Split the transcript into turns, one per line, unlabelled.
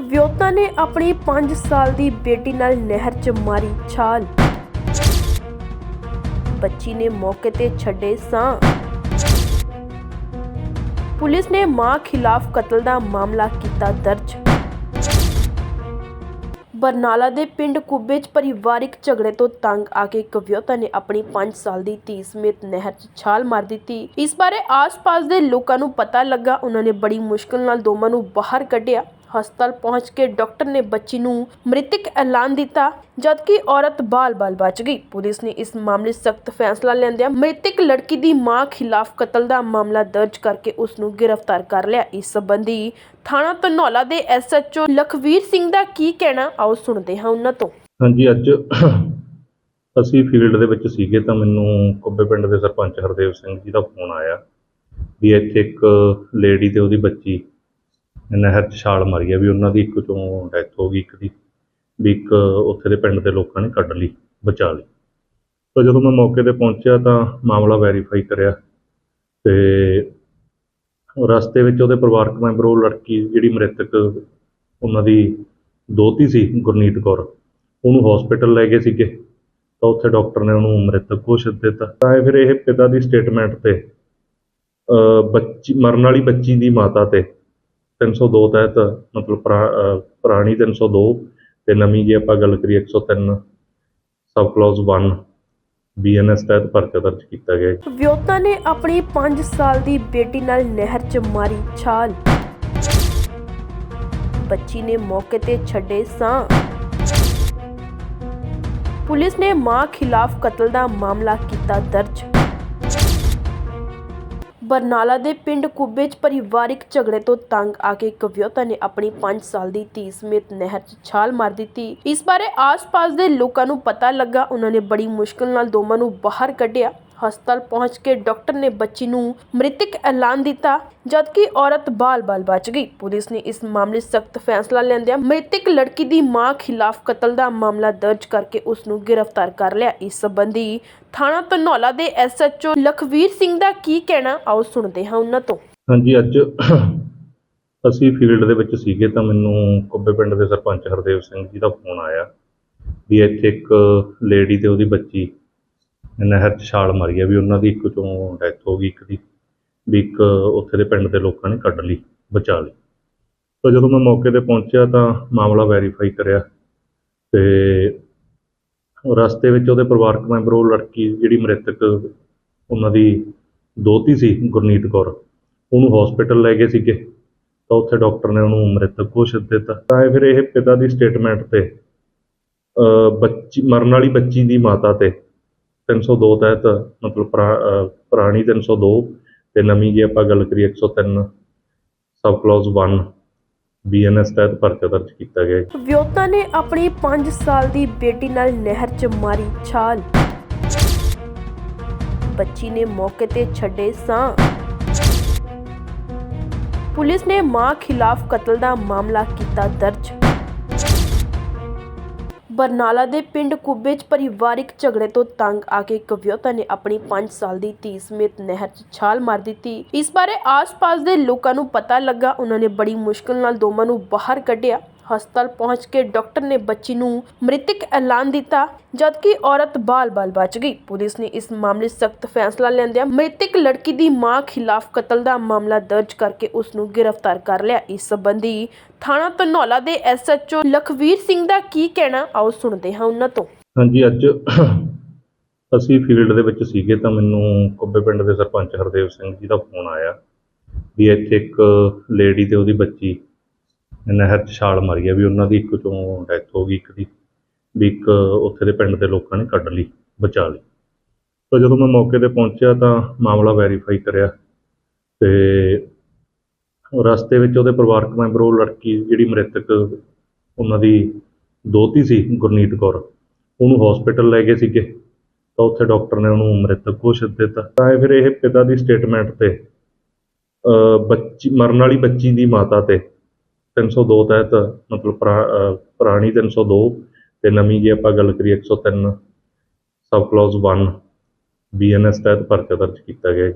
ਵਿਅਹੁਤਾ ਨੇ ਆਪਣੀ 5 ਸਾਲ ਦੀ ਬੇਟੀ ਨਾਲ ਨਹਿਰ 'ਚ ਮਾਰੀ ਛਾਲ। ਬੱਚੀ ਨੇ ਮੌਕੇ ਤੇ ਛੱਡੇ ਸਾਂ ਪੁਲਿਸ ਨੇ ਮਾਂ ਖਿਲਾਫ ਕਤਲ ਦਾ ਮਾਮਲਾ ਕੀਤਾ ਦਰਜ। ਬਰਨਾਲਾ ਦੇ ਪਿੰਡ ਕੁੱਬੇ 'ਚ ਪਰਿਵਾਰਿਕ ਝਗੜੇ ਤੋਂ ਤੰਗ ਆ ਕੇ ਇੱਕ ਨੇ ਆਪਣੀ 5 ਸਾਲ ਦੀ ਧੀ ਸਮੇਤ ਨਹਿਰ 'ਚ ਛਾਲ ਮਾਰ ਦਿੱਤੀ। ਇਸ ਬਾਰੇ ਆਸ-ਪਾਸ ਦੇ ਲੋਕਾਂ ਨੂੰ ਪਤਾ ਲੱਗਾ। ਉਹਨਾਂ ਨੇ ਬੜੀ ਮੁਸ਼ਕਲ ਨਾਲ ਦੋਵਾਂ ਨੂੰ ਬਾਹਰ ਕੱਢਿਆ। ਹਸਪਤਾਲ ਪਹੁੰਚ ਕੇ ਡਾਕਟਰ ਨੇ ਬੱਚੀ ਨੂੰ ਮ੍ਰਿਤਕ ਐਲਾਨ ਦਿੱਤਾ, ਜਦਕਿ ਔਰਤ ਬਾਲ-ਬਾਲ ਬਚ ਗਈ। ਪੁਲਿਸ ਨੇ ਇਸ ਮਾਮਲੇ ਸਖਤ ਫੈਸਲਾ ਲੈਂਦਿਆਂ ਮ੍ਰਿਤਕ ਲੜਕੀ ਦੀ ਮਾਂ ਖਿਲਾਫ ਕਤਲ ਦਾ ਮਾਮਲਾ ਦਰਜ ਕਰਕੇ ਉਸ ਨੂੰ ਗ੍ਰਿਫਤਾਰ ਕਰ ਲਿਆ। ਇਸ ਸੰਬੰਧੀ ਥਾਣਾ ਧਨੌਲਾ ਦੇ ਐਸਐਚਓ ਲਖਵੀਰ ਸਿੰਘ ਦਾ ਕੀ ਕਹਿਣਾ, ਆਓ ਸੁਣਦੇ ਹਾਂ ਉਹਨਾਂ ਤੋਂ।
ਹਾਂਜੀ, ਅੱਜ ਅਸੀਂ ਫੀਲਡ ਦੇ ਵਿੱਚ ਸੀਗੇ ਤਾਂ ਮੈਨੂੰ ਕੁੱਬੇ ਪਿੰਡ ਦੇ ਸਰਪੰਚ ਹਰਦੇਵ ਸਿੰਘ ਜੀ ਦਾ ਫੋਨ ਆਇਆ ਵੀ ਇੱਥੇ ਇੱਕ ਲੇਡੀ ਤੇ ਉਹਦੀ ਬੱਚੀ ਨਹਿਰ 'ਚ ਛਾਲ ਮਾਰੀ ਆ ਵੀ ਉਹਨਾਂ ਦੀ ਇੱਕ ਚੋਂ ਡੈਥ ਹੋ ਗਈ, ਇੱਕ ਦੀ, ਵੀ ਇੱਕ ਉੱਥੇ ਦੇ ਪਿੰਡ ਦੇ ਲੋਕਾਂ ਨੇ ਕੱਢ ਲਈ, ਬਚਾ ਲਈ। ਤਾਂ ਜਦੋਂ ਮੈਂ ਮੌਕੇ ਤੇ ਪਹੁੰਚਿਆ ਤਾਂ ਮਾਮਲਾ ਵੈਰੀਫਾਈ ਕਰਿਆ ਤੇ ਰਸਤੇ ਵਿੱਚ ਉਹਦੇ ਪਰਿਵਾਰਕ ਮੈਂਬਰ, ਉਹ ਲੜਕੀ ਜਿਹੜੀ ਮ੍ਰਿਤਕ ਉਹਨਾਂ ਦੀ ਦੋਤੀ ਸੀ, ਗੁਰਨੀਤ ਕੌਰ, ਉਹਨੂੰ ਹਸਪੀਟਲ ਲੈ ਗਏ ਸੀਗੇ। ਤਾਂ ਉੱਥੇ ਡਾਕਟਰ ਨੇ ਉਹਨੂੰ ਮ੍ਰਿਤਕ ਘੋਸ਼ਿਤ ਦਿੱਤਾ। ਤਾਂ ਇਹ ਫਿਰ ਇਹ ਪਿਤਾ ਦੀ ਸਟੇਟਮੈਂਟ ਤੇ ਬੱਚੀ, ਮਰਨ ਵਾਲੀ ਬੱਚੀ ਦੀ ਮਾਤਾ ਤੇ 302 ਤਹਿਤ, ਮਤਲਬ ਪੁਰਾਣੀ 302 ਤੇ ਨਵੀਂ ਜੇ ਆਪਾਂ ਗੱਲ ਕਰੀਏ 103 ਸਬ ਕਲੌਜ਼ 1 ਬੀਐਨਐਸ ਤਹਿਤ ਪਰਚਾ ਦਰਜ ਕੀਤਾ ਗਿਆ ਹੈ।
ਵਿਅਹੁਤਾ ਨੇ ਆਪਣੀ 5 ਸਾਲ ਦੀ ਬੇਟੀ ਨਾਲ ਨਹਿਰ 'ਚ ਮਾਰੀ ਛਾਲ। ਬੱਚੀ ਨੇ ਮੌਕੇ ਤੇ ਛੱਡੇ ਸਾਹ। ਪੁਲਿਸ ਨੇ ਮਾਂ ਖਿਲਾਫ ਕਤਲ ਦਾ ਮਾਮਲਾ ਕੀਤਾ ਦਰਜ। ਬਰਨਾਲਾ ਦੇ ਪਿੰਡ ਕੁੱਬੇ 'ਚ ਪਰਿਵਾਰਿਕ ਝਗੜੇ ਤੋਂ ਤੰਗ ਆ ਕੇ ਇੱਕ ਵਿਅਹੁਤਾ ਨੇ ਆਪਣੀ 5 ਸਾਲ ਦੀ ਧੀ ਸਮੇਤ ਨਹਿਰ 'ਚ ਛਾਲ ਮਾਰ ਦਿੱਤੀ। ਇਸ ਬਾਰੇ ਆਸ-ਪਾਸ ਦੇ ਲੋਕਾਂ ਨੂੰ ਪਤਾ ਲੱਗਾ। ਉਹਨਾਂ ਨੇ ਬੜੀ ਮੁਸ਼ਕਲ ਨਾਲ ਦੋਵਾਂ ਨੂੰ ਬਾਹਰ ਕੱਢਿਆ। ਹਸਪਤਾਲ ਪਹੁੰਚ ਕੇ ਡਾਕਟਰ ਨੇ ਬੱਚੀ ਨੂੰ ਮ੍ਰਿਤਕ ਐਲਾਨ ਦਿੱਤਾ, ਜਦਕਿ ਔਰਤ ਬਾਲ-ਬਾਲ ਬਚ ਗਈ। ਪੁਲਿਸ ਨੇ ਇਸ ਮਾਮਲੇ ਸਖਤ ਫੈਸਲਾ ਲੈਂਦਿਆਂ ਮ੍ਰਿਤਕ ਲੜਕੀ ਦੀ ਮਾਂ ਖਿਲਾਫ ਕਤਲ ਦਾ ਮਾਮਲਾ ਦਰਜ ਕਰਕੇ ਉਸ ਨੂੰ ਗ੍ਰਿਫਤਾਰ ਕਰ ਲਿਆ। ਇਸ ਸੰਬੰਧੀ ਥਾਣਾ ਧਨੌਲਾ ਦੇ ਐਸਐਚਓ ਲਖਵੀਰ ਸਿੰਘ ਦਾ ਕੀ ਕਹਿਣਾ, ਆਓ ਸੁਣਦੇ ਹਾਂ ਉਹਨਾਂ ਤੋਂ।
ਹਾਂਜੀ, ਅੱਜ ਅਸੀਂ ਫੀਲਡ ਦੇ ਵਿੱਚ ਸੀਗੇ ਤਾਂ ਮੈਨੂੰ ਕੁੱਬੇ ਪਿੰਡ ਦੇ ਸਰਪੰਚ ਹਰਦੇਵ ਸਿੰਘ ਜੀ ਦਾ ਫੋਨ ਆਇਆ ਵੀ ਇੱਥੇ ਇੱਕ ਲੇਡੀ ਤੇ ਉਹਦੀ ਬੱਚੀ ਨਹਿਰ 'ਚ ਛਾਲ ਮਾਰੀ ਆ ਵੀ ਉਹਨਾਂ ਦੀ ਇੱਕ ਚੋਂ ਡੈਥ ਹੋ ਗਈ, ਇੱਕ ਦੀ। ਵੀ ਇੱਕ ਉੱਥੇ ਦੇ ਪਿੰਡ ਦੇ ਲੋਕਾਂ ਨੇ ਕੱਢ ਲਈ, ਬਚਾ ਲਈ। ਤਾਂ ਜਦੋਂ ਮੈਂ ਮੌਕੇ ਤੇ ਪਹੁੰਚਿਆ ਤਾਂ ਮਾਮਲਾ ਵੈਰੀਫਾਈ ਕਰਿਆ ਤੇ ਰਸਤੇ ਵਿੱਚ ਉਹਦੇ ਪਰਿਵਾਰਕ ਮੈਂਬਰ, ਉਹ ਲੜਕੀ ਜਿਹੜੀ ਮ੍ਰਿਤਕ ਉਹਨਾਂ ਦੀ ਦੋਤੀ ਸੀ, ਗੁਰਨੀਤ ਕੌਰ, ਉਹਨੂੰ ਹਸਪੀਟਲ ਲੈ ਗਏ ਸੀਗੇ। ਤਾਂ ਉੱਥੇ ਡਾਕਟਰ ਨੇ ਉਹਨੂੰ ਮ੍ਰਿਤਕ ਘੋਸ਼ਿਤ ਦਿੱਤਾ। ਤਾਂ ਇਹ ਫਿਰ ਇਹ ਪਿਤਾ ਦੀ ਸਟੇਟਮੈਂਟ ਤੇ ਬੱਚੀ, ਮਰਨ ਵਾਲੀ ਬੱਚੀ ਦੀ ਮਾਤਾ ਤੇ 302 ਤਹਿਤ, ਮਤਲਬ ਪੁਰਾਣੀ 302 ਤੇ ਨਵੀਂ ਜੇ ਆਪਾਂ ਗੱਲ ਕਰੀਏ 103 ਸਬ ਕਲੌਜ਼ 1 ਬੀਐਨਐਸ ਤਹਿਤ ਪਰਚਾ ਦਰਜ ਕੀਤਾ ਗਿਆ ਹੈ।
ਵਿਅਹੁਤਾ ਨੇ ਆਪਣੀ 5 ਸਾਲ ਦੀ ਬੇਟੀ ਨਾਲ ਨਹਿਰ 'ਚ ਮਾਰੀ ਛਾਲ। ਬੱਚੀ ਨੇ ਮੌਕੇ ਤੇ ਛੱਡੇ ਸਾਹ। ਪੁਲਿਸ ਨੇ ਮਾਂ ਖਿਲਾਫ ਕਤਲ ਦਾ ਮਾਮਲਾ ਕੀਤਾ ਦਰਜ। ਬਰਨਾਲਾ ਦੇ ਪਿੰਡ ਕੁੱਬੇ 'ਚ ਪਰਿਵਾਰਿਕ ਝਗੜੇ ਤੋਂ ਤੰਗ ਆ ਕੇ ਇੱਕ ਵਿਅਹੁਤਾ ਨੇ ਆਪਣੀ 5 ਸਾਲ ਦੀ ਧੀ ਸਮੇਤ ਨਹਿਰ 'ਚ ਛਾਲ ਮਾਰ ਦਿੱਤੀ। ਇਸ ਬਾਰੇ ਆਸ-ਪਾਸ ਦੇ ਲੋਕਾਂ ਨੂੰ ਪਤਾ ਲੱਗਾ। ਉਹਨਾਂ ਨੇ ਬੜੀ ਮੁਸ਼ਕਲ ਨਾਲ ਦੋਵਾਂ ਨੂੰ ਬਾਹਰ ਕੱਢਿਆ। ਹਸਪਤਾਲ ਪਹੁੰਚ ਕੇ ਡਾਕਟਰ ਨੇ ਬੱਚੀ ਨੂੰ ਮ੍ਰਿਤਕ ਐਲਾਨ ਦਿੱਤਾ, ਜਦਕਿ ਔਰਤ ਬਾਲ-ਬਾਲ ਬਚ ਗਈ। ਪੁਲਿਸ ਨੇ ਇਸ ਮਾਮਲੇ ਸਖਤ ਫੈਸਲਾ ਲੈਂਦਿਆਂ ਮ੍ਰਿਤਕ ਲੜਕੀ ਦੀ ਮਾਂ ਖਿਲਾਫ ਕਤਲ ਦਾ ਮਾਮਲਾ ਦਰਜ ਕਰਕੇ ਉਸ ਨੂੰ ਗ੍ਰਿਫਤਾਰ ਕਰ ਲਿਆ। ਇਸ ਸੰਬੰਧੀ ਥਾਣਾ ਧਨੌਲਾ ਦੇ ਐਸਐਚਓ ਲਖਵੀਰ ਸਿੰਘ ਦਾ ਕੀ ਕਹਿਣਾ, ਆਓ ਸੁਣਦੇ ਹਾਂ ਉਹਨਾਂ ਤੋਂ।
ਹਾਂਜੀ, ਅੱਜ ਅਸੀਂ ਫੀਲਡ ਦੇ ਵਿੱਚ ਸੀਗੇ ਤਾਂ ਮੈਨੂੰ ਕੁੱਬੇ ਪਿੰਡ ਦੇ ਸਰਪੰਚ ਹਰਦੇਵ ਸਿੰਘ ਜੀ ਦਾ ਫੋਨ ਆਇਆ ਵੀ ਇੱਥੇ ਇੱਕ ਲੇਡੀ ਤੇ ਉਹਦੀ ਬੱਚੀ ਨਹਿਰ 'ਚ ਛਾਲ ਮਾਰੀ ਆ ਵੀ ਉਹਨਾਂ ਦੀ ਇੱਕ ਚੋਂ ਡੈਥ ਹੋ ਗਈ, ਇੱਕ ਦੀ। ਵੀ ਇੱਕ ਉੱਥੇ ਦੇ ਪਿੰਡ ਦੇ ਲੋਕਾਂ ਨੇ ਕੱਢ ਲਈ, ਬਚਾ ਲਈ। ਤਾਂ ਜਦੋਂ ਮੈਂ ਮੌਕੇ ਤੇ ਪਹੁੰਚਿਆ ਤਾਂ ਮਾਮਲਾ ਵੈਰੀਫਾਈ ਕਰਿਆ ਤੇ ਰਸਤੇ ਵਿੱਚ ਉਹਦੇ ਪਰਿਵਾਰਕ ਮੈਂਬਰ, ਉਹ ਲੜਕੀ ਜਿਹੜੀ ਮ੍ਰਿਤਕ ਉਹਨਾਂ ਦੀ ਦੋਤੀ ਸੀ, ਗੁਰਨੀਤ ਕੌਰ, ਉਹਨੂੰ ਹਸਪੀਟਲ ਲੈ ਗਏ ਸੀਗੇ। ਤਾਂ ਉੱਥੇ ਡਾਕਟਰ ਨੇ ਉਹਨੂੰ ਮ੍ਰਿਤਕ ਘੋਸ਼ਿਤ ਦਿੱਤਾ। ਤਾਂ ਇਹ ਫਿਰ ਇਹ ਪਿਤਾ ਦੀ ਸਟੇਟਮੈਂਟ ਤੇ ਬੱਚੀ, ਮਰਨ ਵਾਲੀ ਬੱਚੀ ਦੀ ਮਾਤਾ ਤੇ 302 ਤਹਿਤ ਮਤਲਬ ਪੁਰਾ- ਅ, ਪੁਰਾਣੀ 302 ਤੇ ਨਵੀਂ ਜੇ ਆਪਾਂ ਗੱਲ ਕਰੀਏ 103 ਸਬ ਕਲੌਜ਼ 1 ਬੀਐਨਐਸ ਤਹਿਤ ਪਰਚਾ ਦਰਜ ਕੀਤਾ ਗਿਆ ਹੈ।